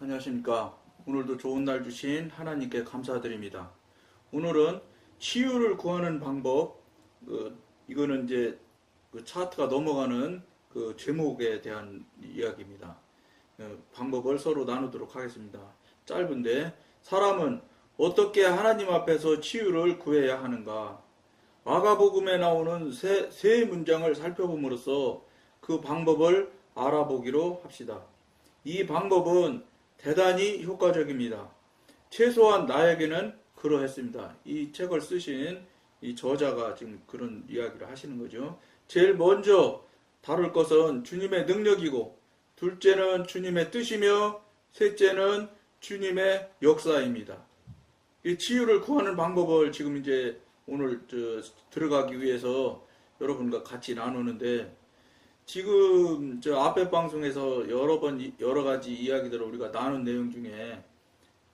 안녕하십니까. 오늘도 좋은 날 주신 하나님께 감사드립니다. 오늘은 치유를 구하는 방법, 그, 이거는 이제 그 차트가 넘어가는 그 제목에 대한 이야기입니다. 어, 방법을 서로 나누도록 하겠습니다. 짧은데, 사람은 어떻게 하나님 앞에서 치유를 구해야 하는가? 마가복음에 나오는 세, 세 문장을 살펴봄으로써 그 방법을 알아보기로 합시다. 이 방법은 대단히 효과적입니다. 최소한 나에게는 그러했습니다. 이 책을 쓰신 이 저자가 지금 그런 이야기를 하시는 거죠. 제일 먼저 다룰 것은 주님의 능력이고, 둘째는 주님의 뜻이며, 셋째는 주님의 역사입니다. 이 치유를 구하는 방법을 지금 이제 오늘 저 들어가기 위해서 여러분과 같이 나누는데, 지금 저 앞에 방송에서 여러 번 이- 여러 가지 이야기들을 우리가 나눈 내용 중에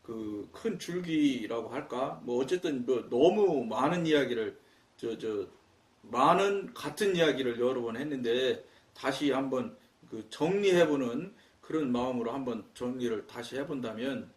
그 큰 줄기라고 할까? 뭐 어쨌든 뭐 너무 많은 이야기를 저 저 많은 같은 이야기를 여러 번 했는데 다시 한번 그 정리해보는 그런 마음으로 한번 정리를 다시 해본다면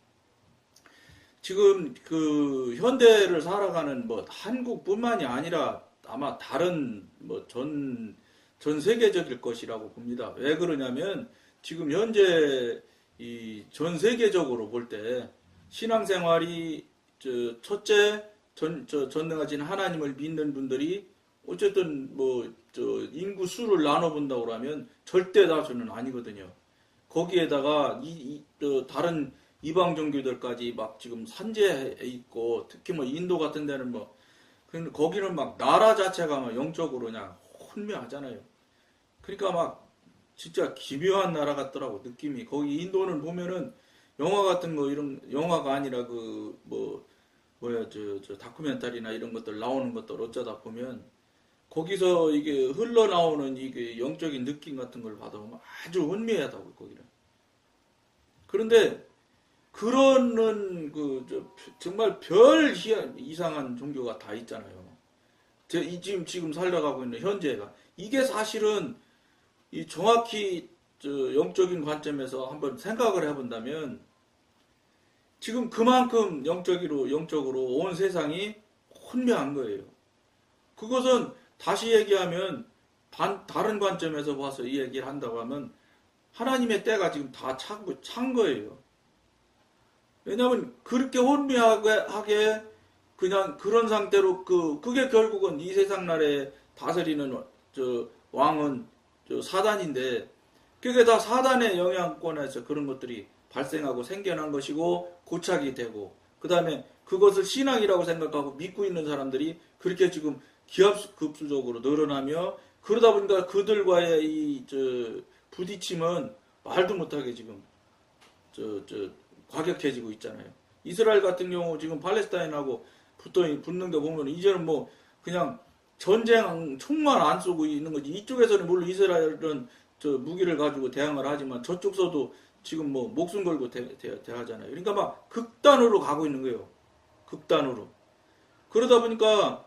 지금 그 현대를 살아가는 뭐 한국뿐만이 아니라 아마 다른 뭐전 전 세계적일 것이라고 봅니다. 왜 그러냐면 지금 현재 이 전 세계적으로 볼 때 신앙생활이 저 첫째 전, 저 전능하신 하나님을 믿는 분들이 어쨌든 뭐저 인구 수를 나눠 본다고 그러면 절대 다수는 아니거든요. 거기에다가 이, 이- 저 다른 이방 종교들까지 막 지금 산재해 있고 특히 뭐 인도 같은 데는 뭐 근데 거기는 막 나라 자체가 막 영적으로 그냥 혼미하잖아요. 그러니까 막 진짜 기묘한 나라 같더라고 느낌이 거기 인도는 보면은 영화 같은 거 이런 영화가 아니라 그 뭐 뭐야 저, 저 다큐멘터리나 이런 것들 나오는 것들 어쩌다 보면 거기서 이게 흘러나오는 이게 영적인 느낌 같은 걸 받아보면 아주 혼미하다고 거기는 그런데 그러는 그 저, 정말 별 희한 이상한 종교가 다 있잖아요. 지금 지금 살아가고 있는 현재가 이게 사실은 이 정확히 저 영적인 관점에서 한번 생각을 해본다면 지금 그만큼 영적으로 영적으로 온 세상이 혼미한 거예요. 그것은 다시 얘기하면 반, 다른 관점에서 봐서 이 얘기를 한다고 하면 하나님의 때가 지금 다 찬, 거예요. 왜냐하면 그렇게 혼미하게 하게 그냥 그런 상태로 그 그게 결국은 이 세상 나라에 다스리는 저 왕은 저 사단인데 그게 다 사단의 영향권에서 그런 것들이 발생하고 생겨난 것이고 고착이 되고 그 다음에 그것을 신앙이라고 생각하고 믿고 있는 사람들이 그렇게 지금 기하급수적으로 늘어나며 그러다 보니까 그들과의 이 저 부딪힘은 말도 못하게 지금 저 저 과격해지고 있잖아요. 이스라엘 같은 경우 지금 팔레스타인하고 붙어 붙는 거 보면 이제는 뭐 그냥 전쟁 총만 안 쏘고 있는 거지. 이쪽에서는 물론 이스라엘은 저 무기를 가지고 대항을 하지만 저쪽서도 지금 뭐 목숨 걸고 대, 하잖아요 그러니까 막 극단으로 가고 있는 거예요. 극단으로. 그러다 보니까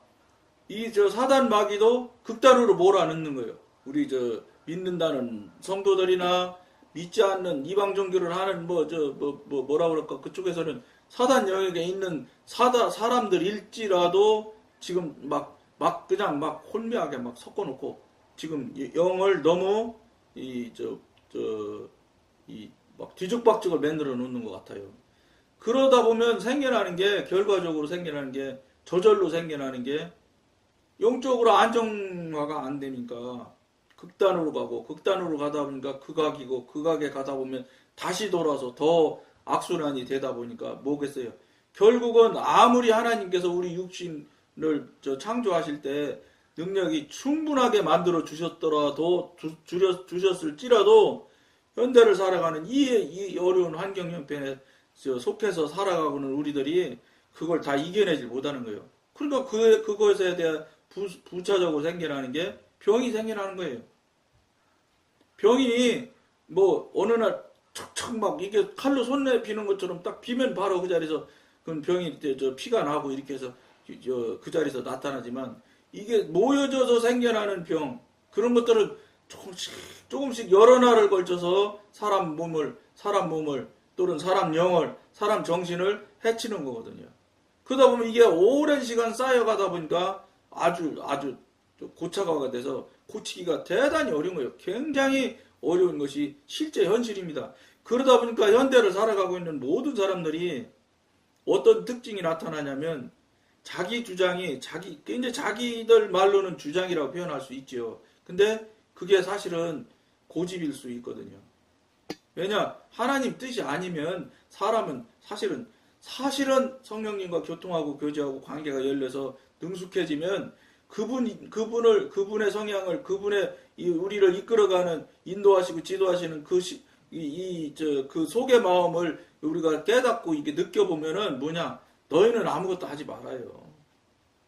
이 저 사단 마귀도 극단으로 몰아넣는 거예요. 우리 저 믿는다는 성도들이나 믿지 않는 이방 종교를 하는 뭐 저뭐 뭐 뭐라 그럴까 그쪽에서는 사단 영역에 있는 사다 사람들일지라도 지금 막 막 그냥 막 혼미하게 막 섞어놓고 지금 이 영을 너무 이 저 저 이 막 뒤죽박죽을 만들어 놓는 것 같아요. 그러다 보면 생겨나는 게 결과적으로 생겨나는 게 저절로 생겨나는 게 영적으로 안정화가 안 되니까 극단으로 가고 극단으로 가다 보니까 극악이고 극악에 가다 보면 다시 돌아서 더 악순환이 되다 보니까 뭐겠어요? 결국은 아무리 하나님께서 우리 육신을 저 창조하실 때 능력이 충분하게 만들어 주셨더라도 주, 주려- 주셨을지라도 현대를 살아가는 이, 이 어려운 환경 형편에 저 속해서 살아가고는 우리들이 그걸 다 이겨내질 못하는 거예요. 그러니까 그 그것에 대한 부, 부차적으로 생겨나는 게 병이 생겨나는 거예요. 병이 뭐 어느 날 척척 막 이게 칼로 손내 비는 것처럼 딱 비면 바로 그 자리에서 그 병이 저 피가 나고 이렇게 해서 저그 자리에서 나타나지만 이게 모여져서 생겨나는 병 그런 것들은 조금씩 조금씩 여러 날을 걸쳐서 사람 몸을 사람 몸을 또는 사람 영을, 사람 정신을 해치는 거거든요. 그러다 보면 이게 오랜 시간 쌓여가다 보니까 아주 아주 고착화가 돼서 고치기가 대단히 어려운 거예요. 굉장히 어려운 것이 실제 현실입니다. 그러다 보니까 현대를 살아가고 있는 모든 사람들이 어떤 특징이 나타나냐면 자기 주장이 자기 이제 자기들 말로는 주장이라고 표현할 수 있죠. 근데 그게 사실은 고집일 수 있거든요. 왜냐 하나님 뜻이 아니면 사람은 사실은 사실은 성령님과 교통하고 교제하고 관계가 열려서 능숙해지면 그분 그분을 그분의 성향을 그분의 이 우리를 이끌어가는 인도하시고 지도하시는 그이저 그 속의 마음을 우리가 깨닫고 이게 느껴보면은 뭐냐 너희는 아무것도 하지 말아요.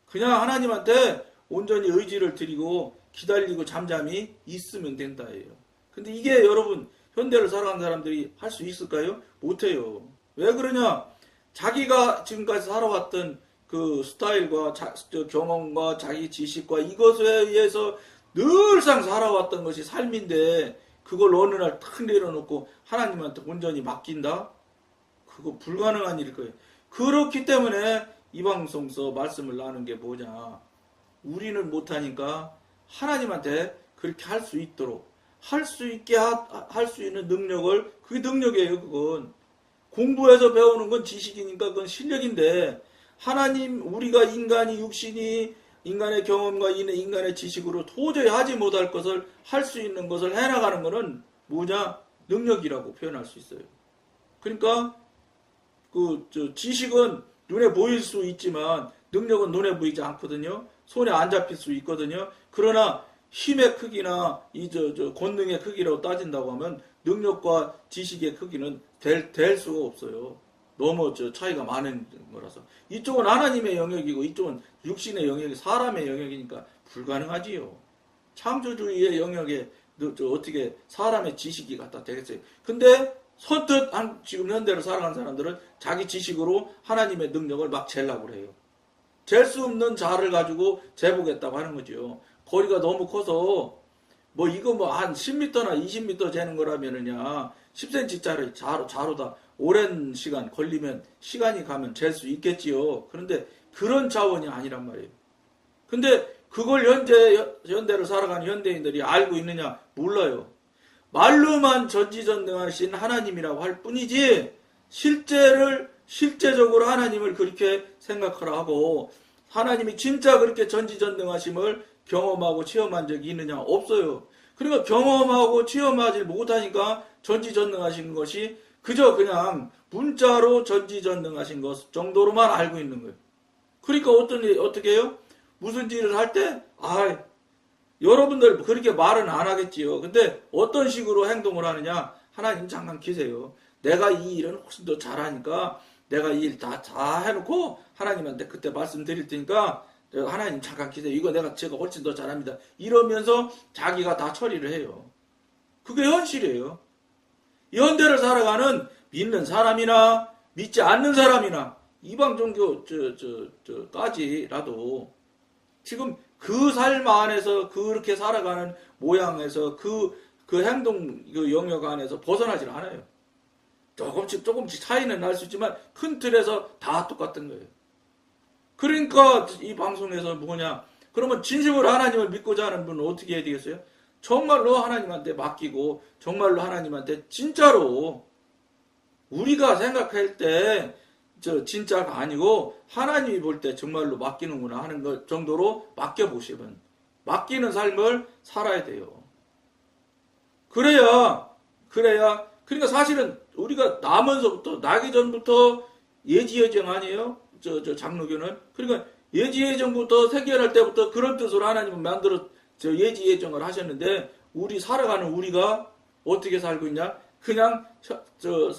그냥 하나님한테 온전히 의지를 드리고 기다리고 잠잠히 있으면 된다예요. 근데 이게 여러분 현대를 살아가는 사람들이 할 수 있을까요? 못해요. 왜 그러냐? 자기가 지금까지 살아왔던 그 스타일과 자, 저 경험과 자기 지식과 이것에 의해서 늘상 살아왔던 것이 삶인데 그걸 어느 날 탁 내려놓고 하나님한테 온전히 맡긴다? 그거 불가능한 일일 거예요. 그렇기 때문에 이 방송서 말씀을 나눈 게 뭐냐. 우리는 못하니까 하나님한테 그렇게 할 수 있도록 할 수 있게 할 수 있는 능력을 그게 능력이에요 그건 공부해서 배우는 건 지식이니까 그건 실력인데 하나님 우리가 인간이 육신이 인간의 경험과 인간의 지식으로 도저히 하지 못할 것을 할 수 있는 것을 해나가는 것은 뭐냐 능력이라고 표현할 수 있어요. 그러니까 그 지식은 눈에 보일 수 있지만 능력은 눈에 보이지 않거든요. 손에 안 잡힐 수 있거든요. 그러나 힘의 크기나 이저 저 권능의 크기라고 따진다고 하면 능력과 지식의 크기는 될, 될 수가 없어요. 너무 저 차이가 많은 거라서 이쪽은 하나님의 영역이고 이쪽은 육신의 영역이 사람의 영역이니까 불가능하지요. 창조주의의 영역에 저 어떻게 사람의 지식이 갖다 되겠어요. 근데 선뜻 한, 지금 현대를 살아가는 사람들은 자기 지식으로 하나님의 능력을 막 젤라고 해요. 잴 수 없는 자를 가지고 재보겠다고 하는 거죠. 거리가 너무 커서 뭐 이거 뭐 한 10m나 20m 재는 거라면은야 10cm짜리 자로 자로다 오랜 시간 걸리면 시간이 가면 잴 수 있겠지요. 그런데 그런 자원이 아니란 말이에요. 근데 그걸 현재 현대를 살아가는 현대인들이 알고 있느냐 몰라요. 말로만 전지전능하신 하나님이라고 할 뿐이지 실제를 실제적으로 하나님을 그렇게 생각하라 하고 하나님이 진짜 그렇게 전지전능하심을 경험하고 체험한 적이 있느냐 없어요. 그러니까 경험하고 체험하지 못하니까 전지전능하신 것이 그저 그냥 문자로 전지전능하신 것 정도로만 알고 있는 거예요. 그러니까 어떤 일, 어떻게 해요? 무슨 일을 할 때, 아, 여러분들 그렇게 말은 안 하겠지요. 근데 어떤 식으로 행동을 하느냐? 하나님 잠깐 계세요. 내가 이 일은 훨씬 더 잘하니까 내가 이 일 다 다 해놓고 하나님한테 그때 말씀드릴 테니까 하나님 잠깐 기다려. 이거 내가 제가 훨씬 더 잘합니다. 이러면서 자기가 다 처리를 해요. 그게 현실이에요. 현대를 살아가는 믿는 사람이나 믿지 않는 사람이나 이방 종교 저 저 저까지라도 지금 그 삶 안에서 그렇게 살아가는 모양에서 그그 그 행동 그 영역 안에서 벗어나질 않아요. 조금씩 조금씩 차이는 날 수 있지만 큰 틀에서 다 똑같은 거예요. 그러니까 이 방송에서 뭐냐? 그러면 진심으로 하나님을 믿고자 하는 분은 어떻게 해야 되겠어요? 정말로 하나님한테 맡기고 정말로 하나님한테 진짜로 우리가 생각할 때 저 진짜가 아니고 하나님이 볼 때 정말로 맡기는구나 하는 것 정도로 맡겨 보시면 맡기는 삶을 살아야 돼요. 그래야 그래야 그러니까 사실은 우리가 나면서부터 나기 전부터 예지예정 아니에요? 저, 저 장로교는 그러니까 예지예정부터 생겨날 때부터 그런 뜻으로 하나님은 만들어 저 예지 예정을 하셨는데 우리 살아가는 우리가 어떻게 살고 있냐? 그냥 저, 저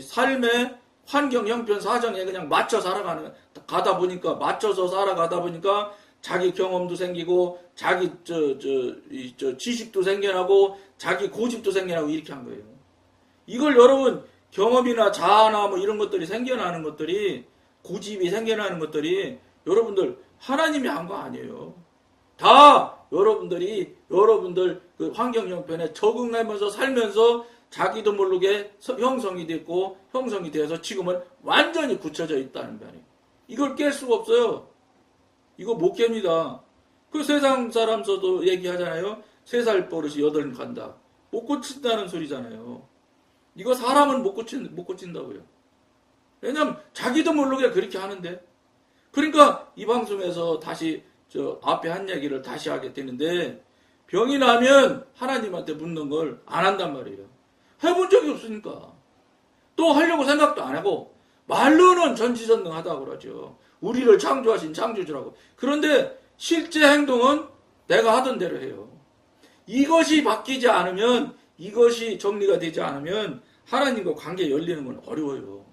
삶의 환경 형편 사정에 그냥 맞춰 살아가는 가다 보니까 맞춰서 살아가다 보니까 자기 경험도 생기고 자기 저 저 저 지식도 생겨나고 자기 고집도 생겨나고 이렇게 한 거예요. 이걸 여러분 경험이나 자아나 뭐 이런 것들이 생겨나는 것들이 고집이 생겨나는 것들이 여러분들 하나님이 한 거 아니에요. 다 여러분들이 여러분들 그 환경 형편에 적응하면서 살면서 자기도 모르게 서- 형성이 됐고 형성이 되어서 지금은 완전히 굳혀져 있다는 말이에요. 이걸 깰 수가 없어요. 이거 못 깹니다. 그 세상 사람서도 얘기하잖아요. 세 살 버릇이 여덟 간다. 못 고친다는 소리잖아요. 이거 사람은 못 고친 못 고친다고요. 왜냐면 자기도 모르게 그렇게 하는데. 그러니까 이 방송에서 다시 저 앞에 한 얘기를 다시 하게 되는데 병이 나면 하나님한테 묻는 걸 안 한단 말이에요. 해본 적이 없으니까. 또 하려고 생각도 안 하고 말로는 전지전능하다고 그러죠. 우리를 창조하신 창조주라고. 그런데 실제 행동은 내가 하던 대로 해요. 이것이 바뀌지 않으면 이것이 정리가 되지 않으면 하나님과 관계 열리는 건 어려워요.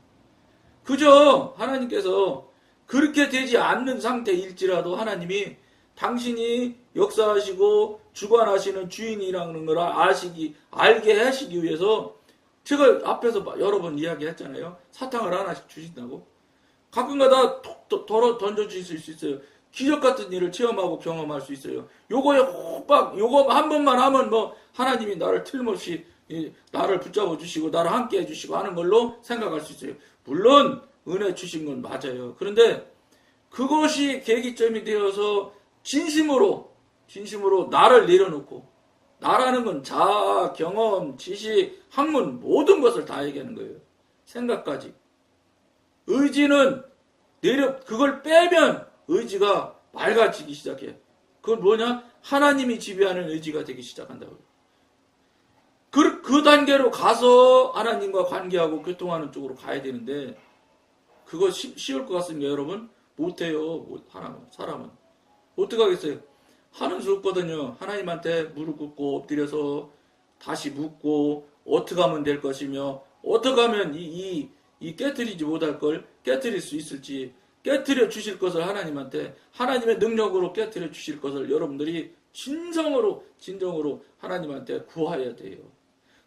그저 하나님께서 그렇게 되지 않는 상태일지라도 하나님이 당신이 역사하시고 주관하시는 주인이라는 걸 아시기 알게 하시기 위해서 제가 앞에서 여러 번 이야기했잖아요. 사탕을 하나씩 주신다고. 가끔가다 톡 덜어 던져 주실 수 있어요. 기적 같은 일을 체험하고 경험할 수 있어요. 요거에 호박 요거 한 번만 하면 뭐 하나님이 나를 틀림없이 이, 나를 붙잡아 주시고 나를 함께 해 주시고 하는 걸로 생각할 수 있어요. 물론 은혜 주신 건 맞아요. 그런데 그것이 계기점이 되어서 진심으로 진심으로 나를 내려놓고 나라는 건 자아, 경험, 지식, 학문 모든 것을 다 얘기하는 거예요. 생각까지. 의지는 내려 그걸 빼면 의지가 맑아지기 시작해. 그건 뭐냐? 하나님이 지배하는 의지가 되기 시작한다고요. 그, 그 단계로 가서 하나님과 관계하고 교통하는 쪽으로 가야 되는데 그거 쉬, 쉬울 것 같습니까, 여러분? 못해요. 못, 사람은, 사람은. 어떻게 하겠어요? 하는 수 없거든요. 하나님한테 무릎 꿇고 엎드려서 다시 묻고 어떻게 하면 될 것이며 어떻게 하면 이, 이, 이 깨뜨리지 못할 걸 깨뜨릴 수 있을지 깨뜨려 주실 것을 하나님한테 하나님의 능력으로 깨뜨려 주실 것을 여러분들이 진정으로 진정으로 하나님한테 구해야 돼요.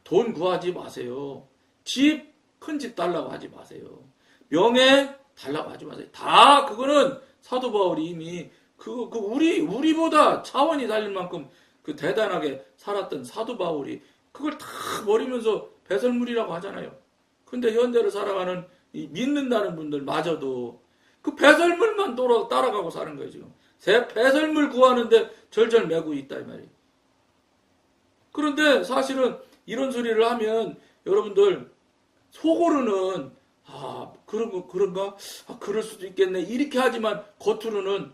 돈 구하지 마세요. 집 큰 집 달라고 하지 마세요. 명예 달라고 하지 마세요. 다 그거는 사도 바울이 이미 그, 그 우리 우리보다 차원이 달릴 만큼 그 대단하게 살았던 사도 바울이 그걸 다 버리면서 배설물이라고 하잖아요. 근데 현대를 살아가는 이 믿는다는 분들마저도 그 배설물만 따라, 따라가고 사는 거예요 지금. 새 배설물 구하는데 절절매고 있다 이 말이에요. 그런데 사실은 이런 소리를 하면 여러분들 속으로는 아 그런 거 그런가 아 그럴 수도 있겠네 이렇게 하지만 겉으로는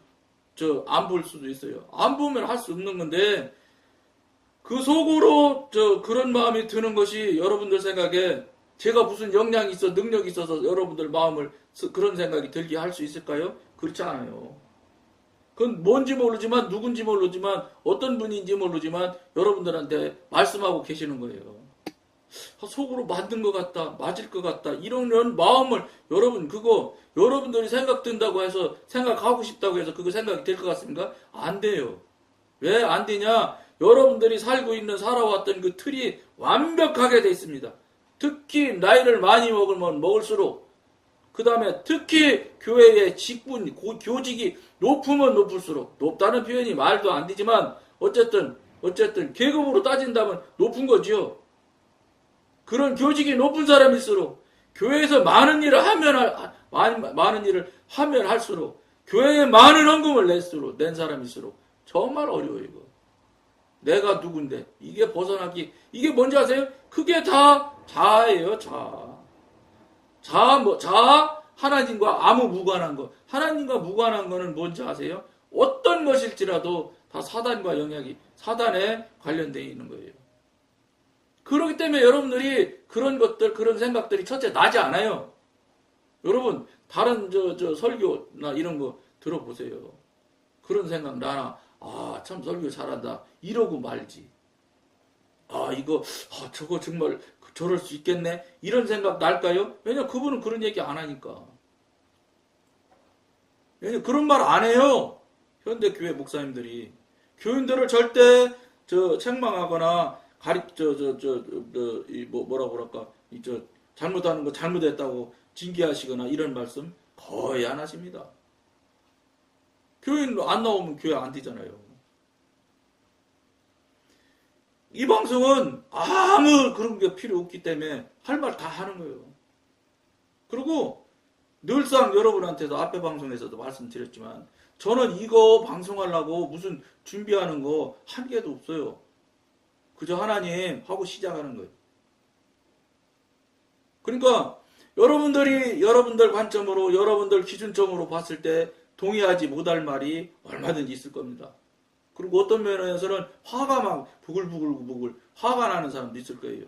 저 안 볼 수도 있어요. 안 보면 할 수 없는 건데 그 속으로 저 그런 마음이 드는 것이 여러분들 생각에 제가 무슨 역량이 있어 능력이 있어서 여러분들 마음을 스- 그런 생각이 들게 할 수 있을까요? 그렇지 않아요. 그건 뭔지 모르지만 누군지 모르지만 어떤 분인지 모르지만 여러분들한테 말씀하고 계시는 거예요. 아, 속으로 만든 것 같다, 맞을 것 같다 이런 마음을 여러분 그거 여러분들이 생각 든다고 해서 생각하고 싶다고 해서 그거 생각이 될 것 같습니까? 안 돼요. 왜 안 되냐? 여러분들이 살고 있는 살아왔던 그 틀이 완벽하게 돼 있습니다. 특히 나이를 많이 먹으면 먹을수록 그 다음에 특히 교회의 직분, 고- 교직이 높으면 높을수록 높다는 표현이 말도 안 되지만 어쨌든 어쨌든 계급으로 따진다면 높은 거지요. 그런 교직이 높은 사람일수록 교회에서 많은 일을 하면 할- 많은, 많은 일을 하면 할수록 교회에 많은 헌금을 낼수록 낸 사람일수록 정말 어려워요 이거. 내가 누군데 이게 벗어나기 이게 뭔지 아세요? 그게 다 자아예요 자아. 자아 뭐 자아 하나님과 아무 무관한 거 하나님과 무관한 거는 뭔지 아세요? 어떤 것일지라도 다 사단과 영향이 사단에 관련되어 있는 거예요. 그렇기 때문에 여러분들이 그런 것들 그런 생각들이 첫째 나지 않아요. 여러분 다른 저 저 설교나 이런 거 들어보세요. 그런 생각 나나 아 참 설교 잘한다 이러고 말지. 아 이거 아 저거 정말 저럴 수 있겠네 이런 생각 날까요? 왜냐 그분은 그런 얘기 안 하니까. 왜냐 그런 말 안 해요. 현대 교회 목사님들이 교인들을 절대 저 책망하거나 가리 저저저뭐 뭐라 그럴까 이 저 잘못하는 거 잘못했다고 징계하시거나 이런 말씀 거의 안 하십니다. 교인 안 나오면 교회 안 되잖아요. 이 방송은 아무 그런 게 필요 없기 때문에 할 말 다 하는 거예요. 그리고 늘상 여러분한테도 앞에 방송에서도 말씀드렸지만 저는 이거 방송하려고 무슨 준비하는 거 한 개도 없어요. 그저 하나님 하고 시작하는 거예요. 그러니까 여러분들이 여러분들 관점으로 여러분들 기준점으로 봤을 때 동의하지 못할 말이 얼마든지 있을 겁니다. 그리고 어떤 면에서는 화가 막 부글부글부글 화가 나는 사람도 있을 거예요.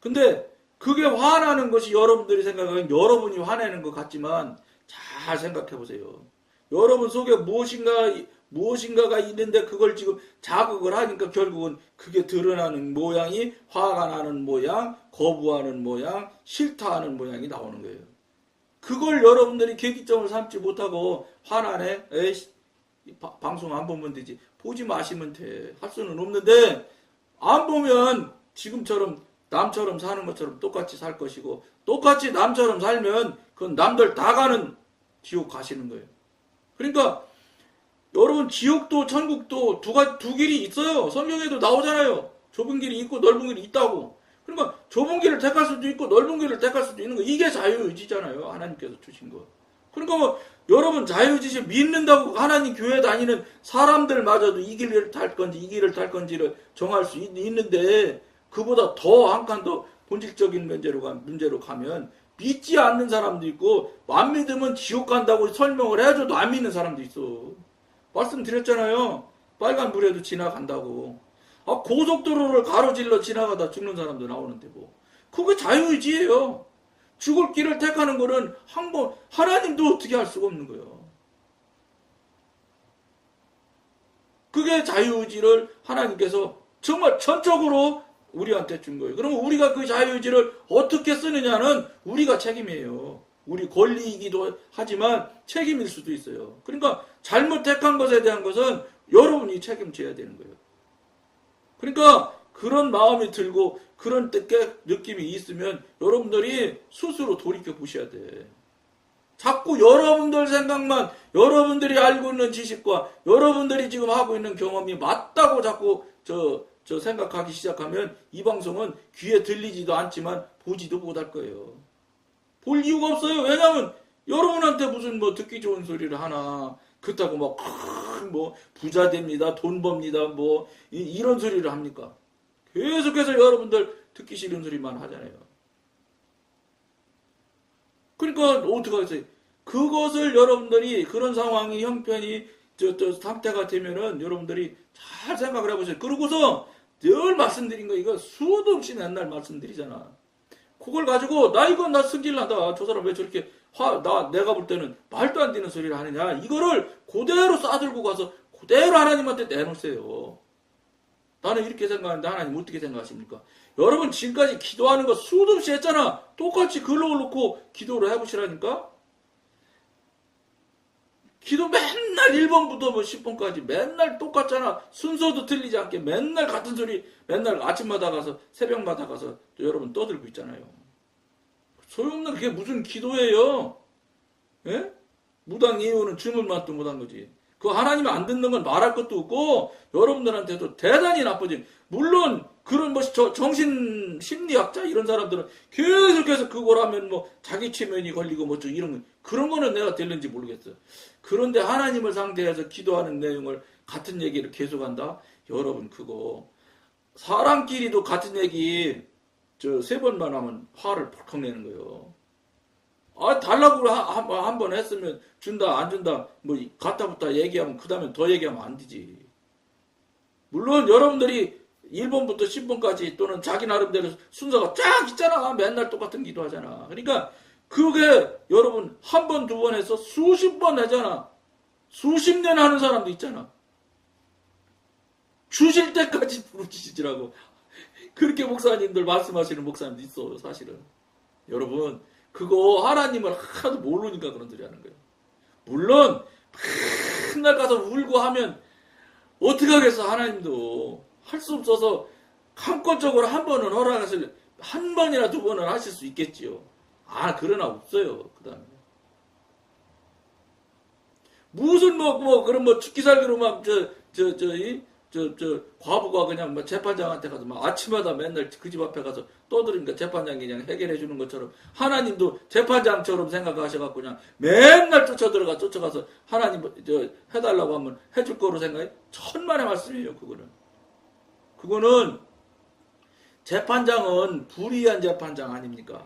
근데 그게 화나는 것이 여러분들이 생각하기엔 여러분이 화내는 것 같지만 잘 생각해 보세요. 여러분 속에 무엇인가 무엇인가가 있는데 그걸 지금 자극을 하니까 결국은 그게 드러나는 모양이 화가 나는 모양, 거부하는 모양, 싫다하는 모양이 나오는 거예요. 그걸 여러분들이 계기점을 삼지 못하고 화나네, 에이 방송 안 보면 되지. 보지 마시면 돼. 할 수는 없는데 안 보면 지금처럼 남처럼 사는 것처럼 똑같이 살 것이고 똑같이 남처럼 살면 그건 남들 다 가는 지옥 가시는 거예요. 그러니까 여러분 지옥도 천국도 두, 가, 두 길이 있어요. 성경에도 나오잖아요. 좁은 길이 있고 넓은 길이 있다고. 그러니까 좁은 길을 택할 수도 있고 넓은 길을 택할 수도 있는 거. 이게 자유의지잖아요. 하나님께서 주신 거. 그러니까 뭐 여러분 자유의지 믿는다고 하나님 교회 다니는 사람들마저도 이 길을 탈 건지 이 길을 탈 건지를 정할 수 있, 있는데 그보다 더 한 칸 더 본질적인 문제로, 가, 문제로 가면 믿지 않는 사람도 있고 안 믿으면 지옥 간다고 설명을 해줘도 안 믿는 사람도 있어. 말씀드렸잖아요. 빨간 불에도 지나간다고. 아, 고속도로를 가로질러 지나가다 죽는 사람도 나오는데 뭐. 그게 자유의지예요. 죽을 길을 택하는 거는 한 번, 하나님도 어떻게 할 수가 없는 거예요. 그게 자유의지를 하나님께서 정말 전적으로 우리한테 준 거예요. 그러면 우리가 그 자유의지를 어떻게 쓰느냐는 우리가 책임이에요. 우리 권리이기도 하지만 책임일 수도 있어요. 그러니까 잘못 택한 것에 대한 것은 여러분이 책임져야 되는 거예요. 그러니까 그런 마음이 들고 그런 뜻의 느낌이 있으면 여러분들이 스스로 돌이켜 보셔야 돼. 자꾸 여러분들 생각만 여러분들이 알고 있는 지식과 여러분들이 지금 하고 있는 경험이 맞다고 자꾸 저, 저 생각하기 시작하면 이 방송은 귀에 들리지도 않지만 보지도 못할 거예요. 볼 이유가 없어요. 왜냐하면 여러분한테 무슨 뭐 듣기 좋은 소리를 하나 그렇다고 막뭐 부자 됩니다, 돈 법니다, 뭐 이, 런 소리를 합니까? 계속해서 여러분들 듣기 싫은 소리만 하잖아요. 그러니까 어떻게 하겠어요? 그것을 여러분들이 그런 상황이 형편이 저, 저 상태가 되면은 여러분들이 잘 생각을 해보세요. 그러고서 늘 말씀드린 거 이거 수도 없이 맨날 말씀드리잖아. 그걸 가지고 나 이건 나 승질난다. 저 사람 왜 저렇게 화, 나 내가 볼 때는 말도 안 되는 소리를 하느냐. 이거를 그대로 싸들고 가서 그대로 하나님한테 내놓으세요. 나는 이렇게 생각하는데 하나님 어떻게 생각하십니까? 여러분 지금까지 기도하는 거 수도 없이 했잖아. 똑같이 글로 놓고 기도를 해보시라니까. 기도 맨날 1번부터 뭐 10번까지 맨날 똑같잖아. 순서도 틀리지 않게 맨날 같은 소리 맨날 아침마다 가서 새벽마다 가서 여러분 떠들고 있잖아요. 소용없는 그게 무슨 기도예요? 예? 무당 예우는 주문만 또 못한 거지. 그 하나님 안 듣는 건 말할 것도 없고 여러분들한테도 대단히 나쁘지. 물론 그런 뭐 정신 심리학자 이런 사람들은 계속해서 그걸 하면 뭐 자기 체면이 걸리고 뭐 이런 그런 거는 내가 될는지 모르겠어. 그런데 하나님을 상대해서 기도하는 내용을 같은 얘기를 계속한다. 여러분 그거 사람끼리도 같은 얘기 저 세 번만 하면 화를 펄컥 내는 거예요. 아 달라고 한번 했으면 준다 안 준다 뭐 갖다 붙다 얘기하면 그 다음에 더 얘기하면 안 되지. 물론 여러분들이 1번부터 10번까지 또는 자기 나름대로 순서가 쫙 있잖아. 맨날 똑같은 기도 하잖아. 그러니까 그게 여러분 한 번, 두 번 해서 수십 번 하잖아. 수십 년 하는 사람도 있잖아. 주실 때까지 부르짖으라고. 그렇게 목사님들 말씀하시는 목사님도 있어, 사실은. 여러분, 그거 하나님을 하나도 모르니까 그런 소리 하는 거예요. 물론, 맨날 가서 울고 하면, 어떻게 하겠어, 하나님도. 할 수 없어서, 한건적으로 한 번은 허락하실, 한 번이나 두 번은 하실 수 있겠지요. 아, 그러나 없어요. 그 다음에. 무슨 뭐, 뭐, 그런 뭐, 죽기 살기로 막, 저, 저, 저, 이, 저, 저, 과부가 그냥 뭐 재판장한테 가서 막 아침마다 맨날 그 집 앞에 가서 떠들으니까 재판장이 그냥 해결해 주는 것처럼 하나님도 재판장처럼 생각하셔갖고 그냥 맨날 쫓아 들어가 쫓아가서 하나님 뭐저 해달라고 하면 해줄 거로 생각해? 천만의 말씀이에요, 그거는. 그거는 재판장은 불의한 재판장 아닙니까?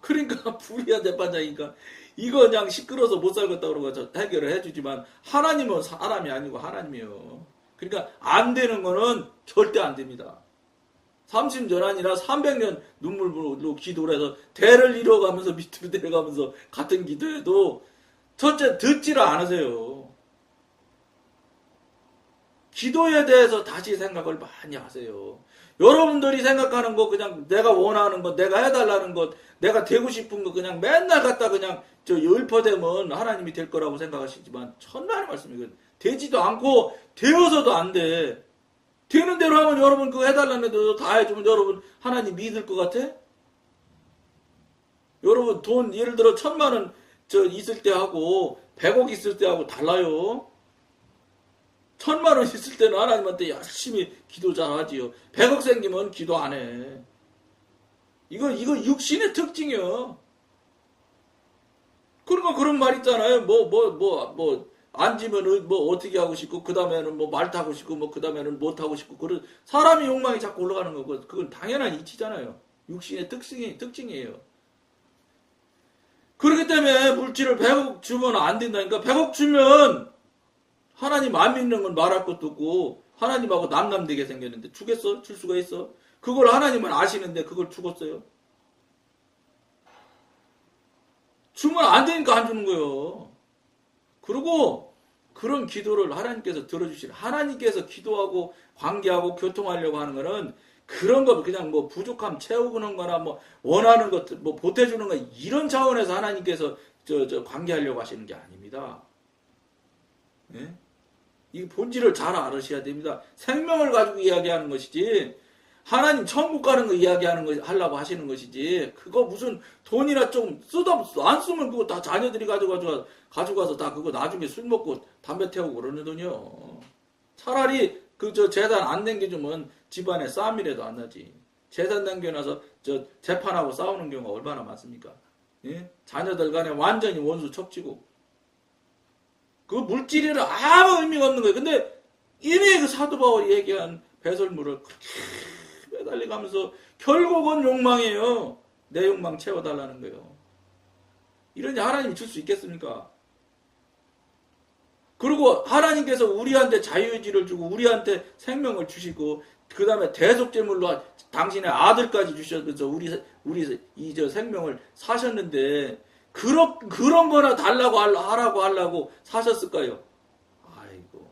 그러니까 불의한 재판장이니까 이거 그냥 시끄러워서 못 살겠다 그러고 저 해결을 해주지만 하나님은 사람이 아니고 하나님이요. 그러니까 안 되는 거는 절대 안 됩니다. 30년 아니라 300년 눈물로 기도를 해서 대를 이뤄가면서 밑으로 내려가면서 같은 기도해도 첫째 듣지를 않으세요. 기도에 대해서 다시 생각을 많이 하세요. 여러분들이 생각하는 거 그냥 내가 원하는 것, 내가 해달라는 것, 내가 되고 싶은 거 그냥 맨날 갖다 그냥 저 율퍼되면 하나님이 될 거라고 생각하시지만 천만의 말씀이거든. 되지도 않고 되어서도 안 돼. 되는 대로 하면 여러분 그거 해달라는 데도 다 해주면 여러분 하나님 믿을 것 같아? 여러분 돈 예를 들어 천만 원 저 있을 때 하고 백억 있을 때 하고 달라요. 천만 원 있을 때는 하나님한테 열심히 기도 잘 하지요. 백억 생기면 기도 안 해. 이거 이거 육신의 특징이요. 그러니까 그런 말 있잖아요. 뭐 뭐 뭐 뭐 앉으면은 뭐 어떻게 하고 싶고 그 다음에는 뭐 말 타고 싶고 뭐 그 다음에는 못 하고 싶고 그런 사람의 욕망이 자꾸 올라가는 거고 그건 당연한 이치잖아요. 육신의 특징이 특징이에요. 그렇기 때문에 물질을 100억 주면 안 된다니까 100억 주면 하나님 안 믿는 건 말할 것도 없고 하나님하고 남남되게 생겼는데 주겠어? 줄 수가 있어? 그걸 하나님은 아시는데 그걸 죽었어요. 주면 안 되니까 안 주는 거예요. 그리고 그런 기도를 하나님께서 들어주시는 하나님께서 기도하고 관계하고 교통하려고 하는 거는 그런 거 그냥 뭐 부족함 채우는 거나 뭐 원하는 것뭐 보태주는 거 이런 차원에서 하나님께서 저, 저 관계하려고 하시는 게 아닙니다. 예? 이 본질을 잘 알으셔야 됩니다. 생명을 가지고 이야기하는 것이지 하나님 천국 가는 거 이야기하는 거 하려고 하시는 것이지 그거 무슨 돈이나 좀 쓰다 안 쓰면 그거 다 자녀들이 가져가서 가져가서 다 그거 나중에 술 먹고 담배 태우고 그러는군요. 차라리 그 저 재단 안 남겨주면 집안에 싸움이라도 안 나지. 재단 남겨놔서 저 재판하고 싸우는 경우가 얼마나 많습니까? 예? 자녀들 간에 완전히 원수 척지고 그 물질이라 아무 의미가 없는 거예요. 근데 이미 그 사도 바울이 얘기한 배설물을 그렇게 매달려가면서 결국은 욕망이에요. 내 욕망 채워달라는 거예요. 이러니 하나님이 줄 수 있겠습니까? 그리고 하나님께서 우리한테 자유의지를 주고 우리한테 생명을 주시고 그 다음에 대속제물로 당신의 아들까지 주셔서 우리 우리 이 저 생명을 사셨는데 그런 그런 거나 달라고 하라고 하려고 사셨을까요? 아이고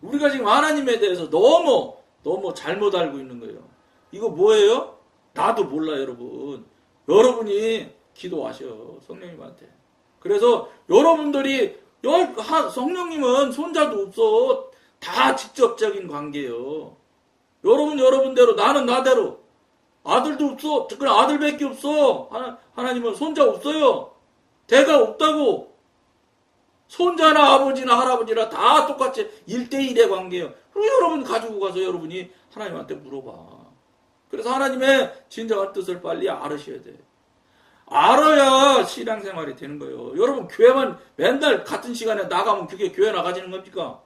우리가 지금 하나님에 대해서 너무 너무 잘못 알고 있는 거예요. 이거 뭐예요? 나도 몰라 여러분. 여러분이 기도하셔 성령님한테. 그래서 여러분들이 성령님은 손자도 없어. 다 직접적인 관계예요. 여러분 여러분대로 나는 나대로 아들도 없어. 그래 아들밖에 없어. 하나, 하나님은 손자 없어요. 대가 없다고. 손자나 아버지나 할아버지나 다 똑같이 1대1의 관계예요. 그럼 여러분 가지고 가서 여러분이 하나님한테 물어봐. 그래서 하나님의 진정한 뜻을 빨리 알으셔야 돼. 알아야 신앙생활이 되는 거예요. 여러분 교회만 맨날 같은 시간에 나가면 그게 교회 나가지는 겁니까?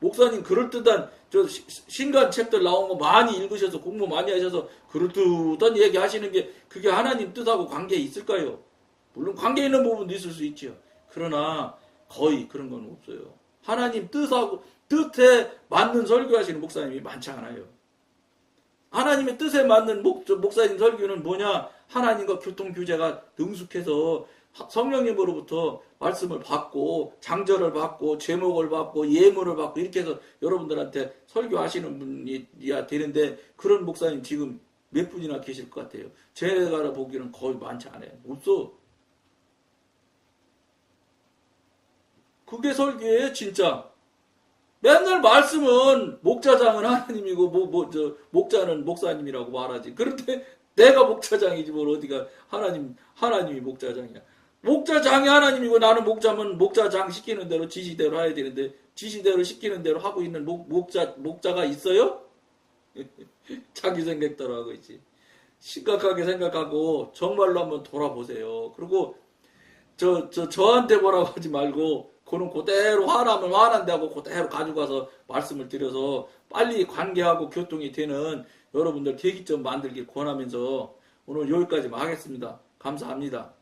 목사님 그럴듯한 저 시- 신간 책들 나온 거 많이 읽으셔서 공부 많이 하셔서 그럴듯한 얘기 하시는 게 그게 하나님 뜻하고 관계에 있을까요? 물론 관계 있는 부분도 있을 수 있죠. 그러나 거의 그런 건 없어요. 하나님 뜻하고 뜻에 맞는 설교하시는 목사님이 많지 않아요. 하나님의 뜻에 맞는 목, 저 목사님 설교는 뭐냐? 하나님과 교통 규제가 능숙해서 하- 성령님으로부터 말씀을 받고 장절을 받고 제목을 받고 예물을 받고 이렇게 해서 여러분들한테 설교하시는 분이야 되는데 그런 목사님 지금 몇 분이나 계실 것 같아요. 제가 보기에는 거의 많지 않아요. 없어. 그게 설교예요, 진짜. 맨날 말씀은 목자장은 하나님이고 뭐 뭐 저 목자는 목사님이라고 말하지. 그런데 내가 목자장이지 뭘 어디가 하나님 하나님이 목자장이야. 목자장이 하나님이고 나는 목자면 목자장 시키는 대로 지시대로 해야 되는데 지시대로 시키는 대로 하고 있는 목, 목자, 목자가 있어요? 자기 생각대로 하고 있지. 심각하게 생각하고 정말로 한번 돌아보세요. 그리고 저, 저, 저한테 뭐라고 하지 말고, 그는 그대로 화나면 화난다고 그대로 가지고 가서 말씀을 드려서 빨리 관계하고 교통이 되는 여러분들 계기점 만들길 권하면서 오늘 여기까지만 하겠습니다. 감사합니다.